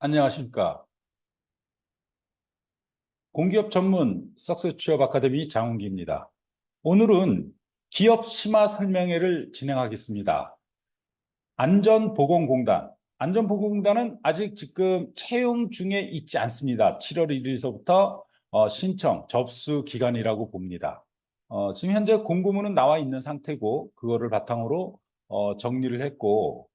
안녕하십니까. 공기업 전문 석스 취업 아카데미 장훈기입니다. 오늘은 기업 심화 설명회를 진행하겠습니다. 안전보건공단. 안전보건공단은 아직 지금 채용 중에 있지 않습니다. 7월 1일서부터 어, 신청, 접수 기간이라고 봅니다. 어, 지금 현재 공고문은 나와 있는 상태고 그거를 바탕으로 어, 정리를 했고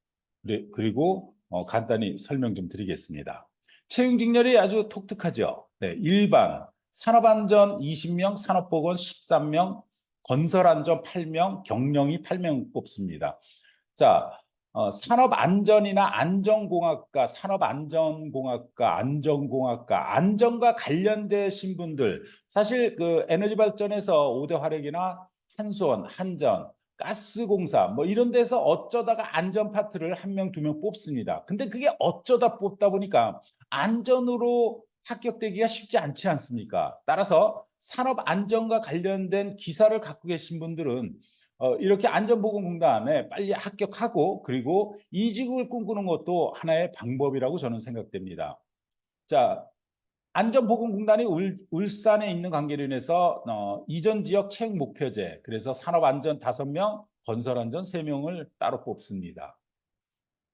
그리- 그리고 어, 간단히 설명 좀 드리겠습니다. 채용 직렬이 아주 독특하죠. 네, 일반, 산업안전 20명, 산업보건 13명, 건설안전 8명, 경영이 8명 뽑습니다. 자, 어, 산업안전이나 안전공학과, 산업안전공학과, 안전공학과, 안전과 관련되신 분들, 사실 그 에너지 발전에서 5대 화력이나 한수원, 한전, 가스공사 뭐 이런 데서 어쩌다가 안전 파트를 한 명, 두 명 뽑습니다. 근데 그게 어쩌다 뽑다 보니까 안전으로 합격되기가 쉽지 않지 않습니까? 따라서 산업 안전과 관련된 기사를 갖고 계신 분들은 어, 이렇게 안전보건공단에 빨리 합격하고 그리고 이직을 꿈꾸는 것도 하나의 방법이라고 저는 생각됩니다. 자, 안전보건공단이 울, 울산에 있는 관계로 인해서 어, 이전 지역 채용 목표제 그래서 산업안전 5명, 건설안전 3명을 따로 뽑습니다.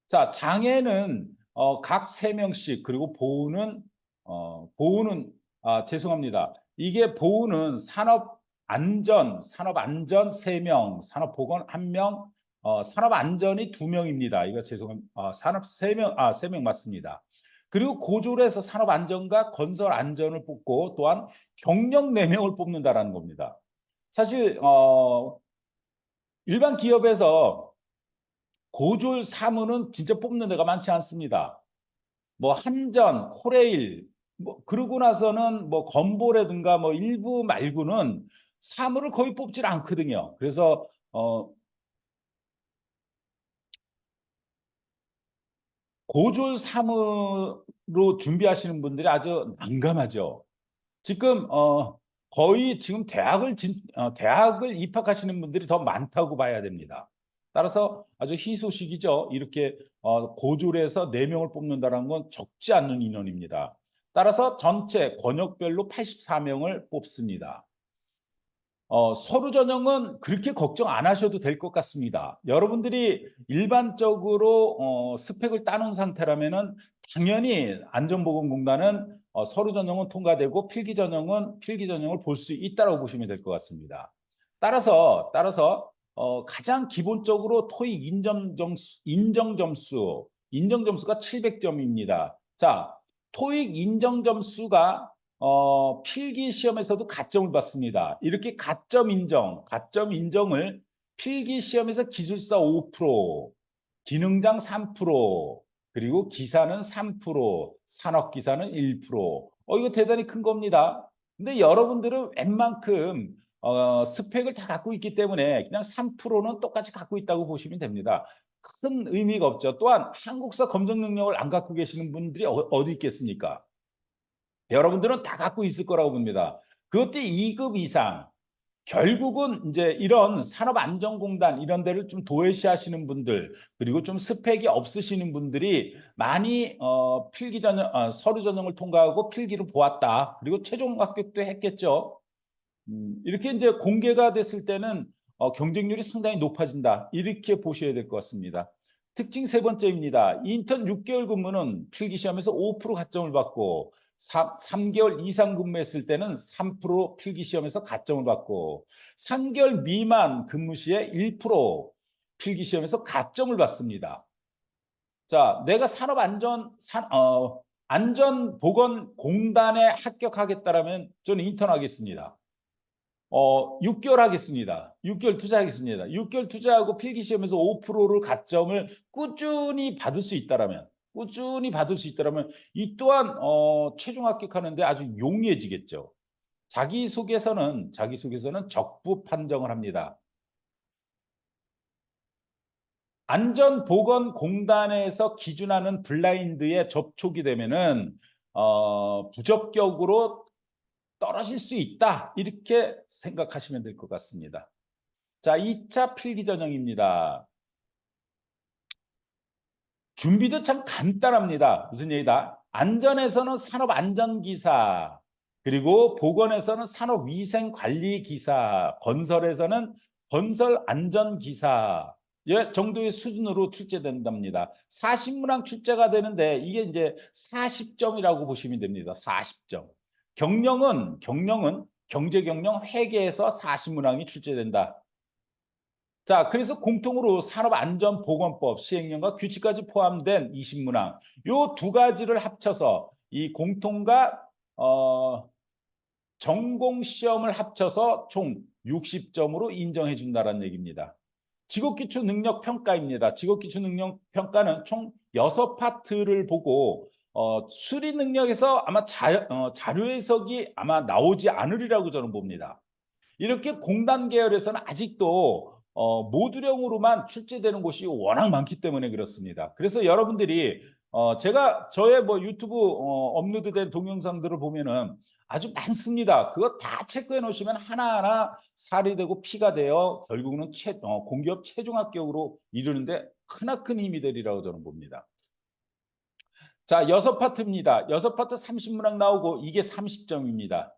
자, 장애는 어, 각 3명씩 그리고 보호는 어, 보호는 아, 죄송합니다. 이게 보호는 산업안전, 산업안전 3명, 산업보건 1명, 어, 산업안전이 2명입니다. 이거 죄송합니다. 아, 산업 3명, 아, 3명 맞습니다. 그리고 고졸에서 산업 안전과 건설 안전을 뽑고 또한 경력 4명을 뽑는다라는 겁니다. 사실 어, 일반 기업에서 고졸 사무는 진짜 뽑는 데가 많지 않습니다. 뭐 한전, 코레일, 뭐 그러고 나서는 뭐 건보라든가 뭐 일부 말고는 사무를 거의 뽑질 않거든요. 그래서 어 고졸 사무로 준비하시는 분들이 아주 난감하죠. 지금 어 거의 지금 대학을 진, 어, 대학을 입학하시는 분들이 더 많다고 봐야 됩니다. 따라서 아주 희소식이죠. 이렇게 어, 고졸에서 4명을 뽑는다는 건 적지 않은 인원입니다. 따라서 전체 권역별로 84명을 뽑습니다. 어, 서류 전형은 그렇게 걱정 안 하셔도 될 것 같습니다. 여러분들이 일반적으로 어, 스펙을 따놓은 상태라면은 당연히 안전보건공단은 어, 서류 전형은 통과되고 필기 전형은 필기 전형을 볼 수 있다고 보시면 될 것 같습니다. 따라서 따라서 어, 가장 기본적으로 토익 인정 점수, 인정 점수, 인정 점수가 700점입니다. 자, 토익 인정 점수가 어, 필기 시험에서도 가점을 받습니다. 이렇게 가점 인정, 가점 인정을 필기 시험에서 기술사 5%, 기능장 3%, 그리고 기사는 3%, 산업기사는 1%. 어, 이거 대단히 큰 겁니다. 근데 여러분들은 웬만큼 어, 스펙을 다 갖고 있기 때문에 그냥 3%는 똑같이 갖고 있다고 보시면 됩니다. 큰 의미가 없죠. 또한 한국사 검정 능력을 안 갖고 계시는 분들이 어, 어디 있겠습니까? 여러분들은 다 갖고 있을 거라고 봅니다. 그것도 2급 이상. 결국은 이제 이런 산업안전공단 이런 데를 좀 도외시하시는 분들 그리고 좀 스펙이 없으시는 분들이 많이 어, 필기 전형 어, 서류 전형을 통과하고 필기를 보았다. 그리고 최종 합격도 했겠죠. 음, 이렇게 이제 공개가 됐을 때는 어, 경쟁률이 상당히 높아진다. 이렇게 보셔야 될 것 같습니다. 특징 세 번째입니다. 인턴 6개월 근무는 필기 시험에서 5% 가점을 받고 3, 개월 이상 근무했을 때는 3% 필기 시험에서 가점을 받고 3개월 미만 근무 시에 1% 필기 시험에서 가점을 받습니다. 자, 내가 산업안전 산, 어, 안전보건공단에 합격하겠다라면 저는 인턴 하겠습니다. 어, 6개월 하겠습니다. 6개월 투자하겠습니다. 6개월 투자하고 필기시험에서 5%를 가점을 꾸준히 받을 수 있다라면, 꾸준히 받을 수 있다라면 이 또한 어, 최종 합격하는데 아주 용이해지겠죠. 자기소개서는 자기소개서는 적부 판정을 합니다. 안전보건공단에서 기준하는 블라인드에 접촉이 되면은 어, 부적격으로 떨어질 수 있다. 이렇게 생각하시면 될 것 같습니다. 자, 2차 필기 전형입니다. 준비도 참 간단합니다. 무슨 얘기다? 안전에서는 산업안전기사, 그리고 보건에서는 산업위생관리기사, 건설에서는 건설안전기사 예, 정도의 수준으로 출제된답니다. 40문항 출제가 되는데 이게 이제 40점이라고 보시면 됩니다. 40점. 경영은 경영은 경제 경영 회계에서 40문항이 출제된다. 자, 그래서 공통으로 산업안전보건법 시행령과 규칙까지 포함된 20문항 요 두 가지를 합쳐서 이 공통과 어, 전공 시험을 합쳐서 총 60점으로 인정해 준다는 얘기입니다. 직업기초 능력 평가입니다. 직업기초 능력 평가는 총 6파트를 보고 어, 수리 능력에서 아마 자, 어, 자료 해석이 아마 나오지 않으리라고 저는 봅니다. 이렇게 공단 계열에서는 아직도 어, 모듈형으로만 출제되는 곳이 워낙 많기 때문에 그렇습니다. 그래서 여러분들이 어, 제가 저의 뭐 유튜브 어, 업로드된 동영상들을 보면은 아주 많습니다. 그거 다 체크해 놓으시면 하나하나 살이 되고 피가 되어 결국은 최, 어, 공기업 최종 합격으로 이르는데 크나큰 힘이 되리라고 저는 봅니다. 자, 여섯 파트입니다. 여섯 파트 30문항 나오고 이게 30점입니다.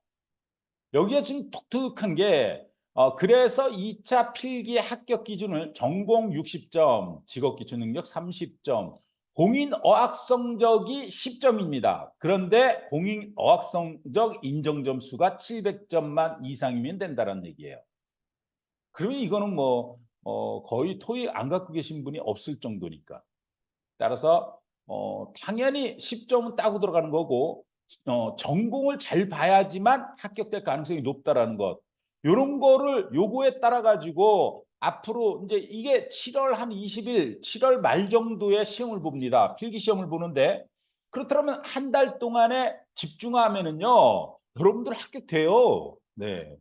여기에 지금 독특한 게 어, 그래서 2차 필기 합격 기준을 전공 60점, 직업 기초 능력 30점, 공인 어학 성적이 10점입니다. 그런데 공인 어학 성적 인정 점수가 700점만 이상이면 된다는 얘기예요. 그러면 이거는 뭐 어, 거의 토익 안 갖고 계신 분이 없을 정도니까. 따라서 어, 당연히 10점은 따고 들어가는 거고 어, 전공을 잘 봐야지만 합격될 가능성이 높다라는 것. 이런 거를 요거에 따라 가지고 앞으로 이제 이게 7월 한 20일, 7월 말 정도에 시험을 봅니다. 필기 시험을 보는데 그렇다면 한 달 동안에 집중하면은요, 여러분들 합격돼요. 네.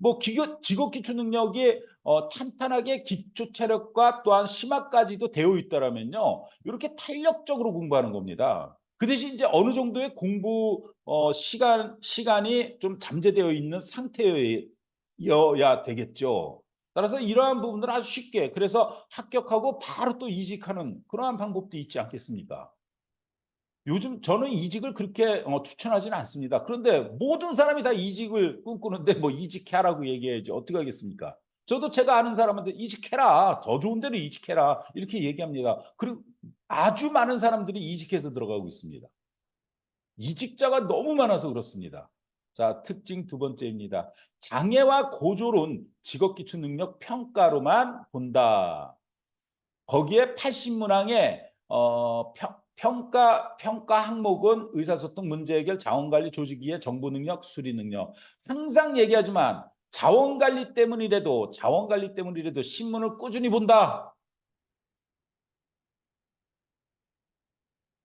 뭐 기교, 직업 기초 능력이 어, 탄탄하게 기초 체력과 또한 심화까지도 되어 있다라면요, 이렇게 탄력적으로 공부하는 겁니다. 그 대신 이제 어느 정도의 공부 어, 시간 시간이 좀 잠재되어 있는 상태여야 되겠죠. 따라서 이러한 부분들 아주 쉽게 그래서 합격하고 바로 또 이직하는 그러한 방법도 있지 않겠습니까? 요즘 저는 이직을 그렇게 어, 추천하지는 않습니다. 그런데 모든 사람이 다 이직을 꿈꾸는데 뭐 이직해라고 얘기해야지 어떻게 하겠습니까? 저도 제가 아는 사람한테 이직해라 더 좋은 데로 이직해라 이렇게 얘기합니다. 그리고 아주 많은 사람들이 이직해서 들어가고 있습니다. 이직자가 너무 많아서 그렇습니다. 자, 특징 두 번째입니다. 장애와 고졸은 직업 기초 능력 평가로만 본다. 거기에 80문항에 어, 평, 평가 평가 항목은 의사소통 문제 해결 자원관리 조직이의 정보 능력 수리 능력 항상 얘기하지만 자원관리 때문이라도 자원관리 때문이라도 신문을 꾸준히 본다.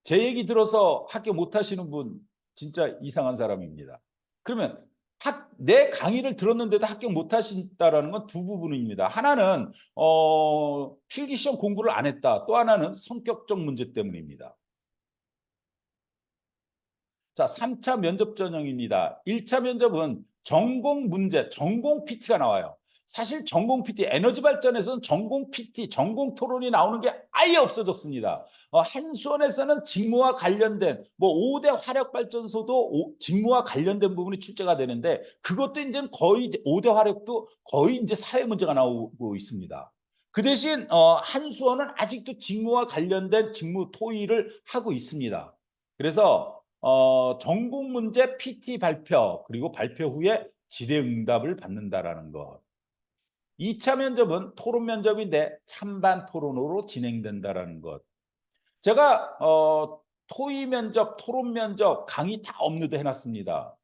제 얘기 들어서 학교 못 하시는 분 진짜 이상한 사람입니다. 그러면 학, 내 강의를 들었는데도 합격 못 하신다라는 건 두 부분입니다. 하나는 어, 필기 시험 공부를 안 했다. 또 하나는 성격적 문제 때문입니다. 자, 3차 면접 전형입니다. 1차 면접은 전공 문제, 전공 PT가 나와요. 사실 전공 PT, 에너지 발전에서는 전공 PT, 전공 토론이 나오는 게 아예 없어졌습니다. 어, 한수원에서는 직무와 관련된 뭐 5대 화력 발전소도 직무와 관련된 부분이 출제가 되는데 그것도 이제 거의 5대 화력도 거의 이제 사회 문제가 나오고 있습니다. 그 대신 어, 한수원은 아직도 직무와 관련된 직무 토의를 하고 있습니다. 그래서 어, 전공 문제 PT 발표 그리고 발표 후에 질의응답을 받는다라는 것. 2차 면접은 토론 면접인데 찬반 토론으로 진행된다라는 것. 제가 어, 토의 면접, 토론 면접 강의 다 업로드 해놨습니다.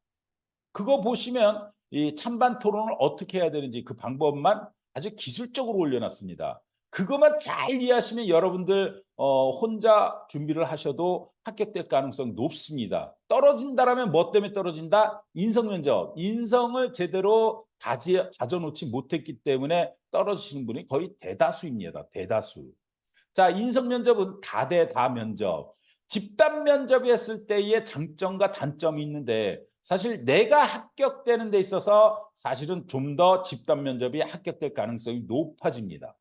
그거 보시면 이 찬반 토론을 어떻게 해야 되는지 그 방법만 아주 기술적으로 올려놨습니다. 그것만 잘 이해하시면 여러분들 어, 혼자 준비를 하셔도 합격될 가능성 높습니다. 떨어진다라면 뭐 때문에 떨어진다? 인성 면접. 인성을 제대로 다지, 다져놓지 못했기 때문에 떨어지시는 분이 거의 대다수입니다. 대다수. 자, 인성 면접은 다대다 면접. 집단 면접이 했을 때의 장점과 단점이 있는데 사실 내가 합격되는 데 있어서 사실은 좀 더 집단 면접이 합격될 가능성이 높아집니다.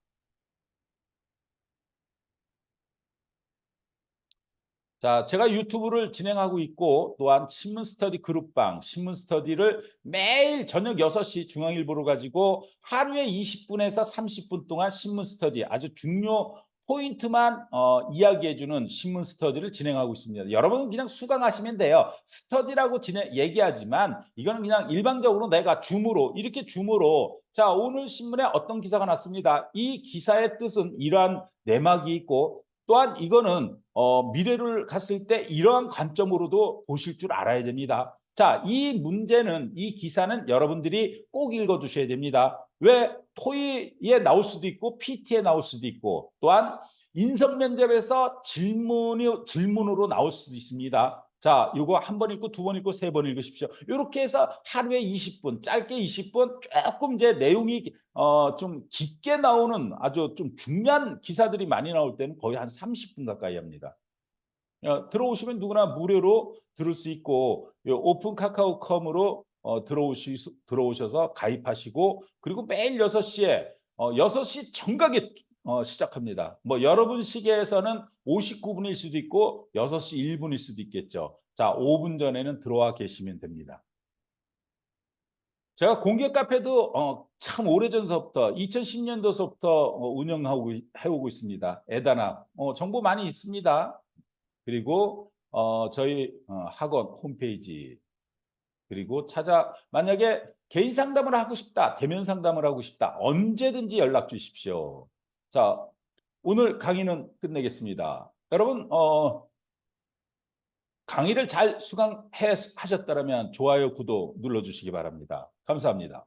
자, 제가 유튜브를 진행하고 있고 또한 신문 스터디 그룹방, 신문 스터디를 매일 저녁 6시 중앙일보를 가지고 하루에 20분에서 30분 동안 신문 스터디 아주 중요 포인트만 어, 이야기해주는 신문 스터디를 진행하고 있습니다. 여러분은 그냥 수강하시면 돼요. 스터디라고 진행, 얘기하지만 이거는 그냥 일반적으로 내가 줌으로 이렇게 줌으로 자 오늘 신문에 어떤 기사가 났습니다. 이 기사의 뜻은 이러한 내막이 있고 또한 이거는 어, 미래를 갔을 때 이러한 관점으로도 보실 줄 알아야 됩니다. 자, 이 문제는 이 기사는 여러분들이 꼭 읽어 주셔야 됩니다. 왜 토의에 나올 수도 있고 PT에 나올 수도 있고 또한 인성 면접에서 질문이 질문으로 나올 수도 있습니다. 자, 요거 한 번 읽고 두 번 읽고 세 번 읽으십시오. 이렇게 해서 하루에 20분, 짧게 20분 조금 이제 내용이 어, 좀 깊게 나오는 아주 좀 중요한 기사들이 많이 나올 때는 거의 한 30분 가까이 합니다. 어, 들어오시면 누구나 무료로 들을 수 있고 요 오픈 카카오컴으로 어, 들어오시, 들어오셔서 가입하시고 그리고 매일 6시에 어, 6시 정각에 어, 시작합니다. 뭐 여러분 시계에서는 59분일 수도 있고 6시 1분일 수도 있겠죠. 자, 5분 전에는 들어와 계시면 됩니다. 제가 공개 카페도 어, 참 오래전서부터 2010년도서부터 어, 운영하고 해오고 있습니다. 에다나 어, 정보 많이 있습니다. 그리고 어, 저희 어, 학원 홈페이지 그리고 찾아 만약에 개인 상담을 하고 싶다, 대면 상담을 하고 싶다, 언제든지 연락 주십시오. 자, 오늘 강의는 끝내겠습니다. 여러분, 어, 강의를 잘 수강해 하셨다면 좋아요, 구독 눌러주시기 바랍니다. 감사합니다.